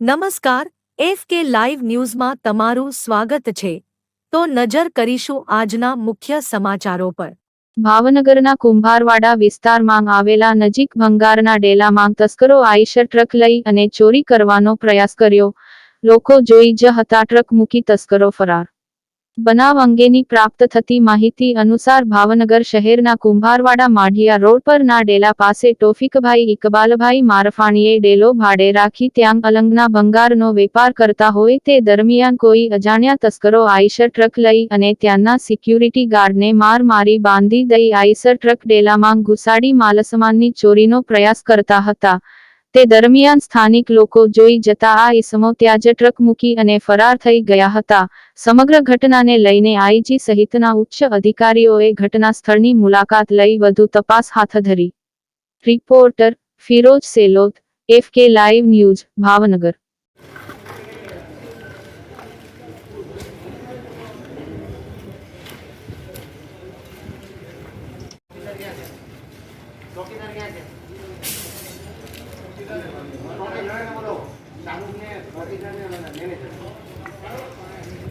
નમસ્કાર, F K live ન્યૂઝમાં તમારું સ્વાગત છે. તો નજર કરીશું આજના મુખ્ય સમાચારો પર. ભાવનગરના કુંભારવાડા વિસ્તારમાં આવેલા નજીક ભંગારના ડેલામાં તસ્કરો આઈશર ટ્રક લઈ અને ચોરી કરવાનો પ્રયાસ કર્યો. લોકો જોઈ જ હતા ટ્રક મૂકી તસ્કરો ફરાર. બનાવ અંગેની પ્રાપ્ત થતી માહિતી અનુસાર ભાવનગર શહેરના કુંભારવાડા માઢિયા રોડ પરના ડેલા પાસે ટોફિકભાઈ ઇકબાલભાઈ મારફાણીએ ડેલો ભાડે રાખી ત્યાં અલંગના ભંગારનો વેપાર કરતા હોય તે દરમિયાન કોઈ અજાણ્યા તસ્કરો આઈશર ટ્રક લઈ અને ત્યાંના સિક્યુરિટી ગાર્ડને માર મારી બાંધી દઈ આઈસર ટ્રક ડેલામાં ઘુસાડી માલસામાનની ચોરીનો પ્રયાસ કરતા હતા. તે દરમિયાન સ્થાનિક લોકો જોઈ જતા આ ઇસમો ત્યાં ટ્રક મૂકી અને ફરાર થઈ ગયા હતા. સમગ્ર ઘટનાને લઈને આઈજી સહિતના ઉચ્ચ અધિકારીઓએ ઘટના સ્થળની મુલાકાત લઈ વધુ તપાસ હાથ ધરી. Reporter Firoj Selot, F K live news, Bhavnagar. બોલો શાહરૂખ ને ભરતીજા ને. મેનેજર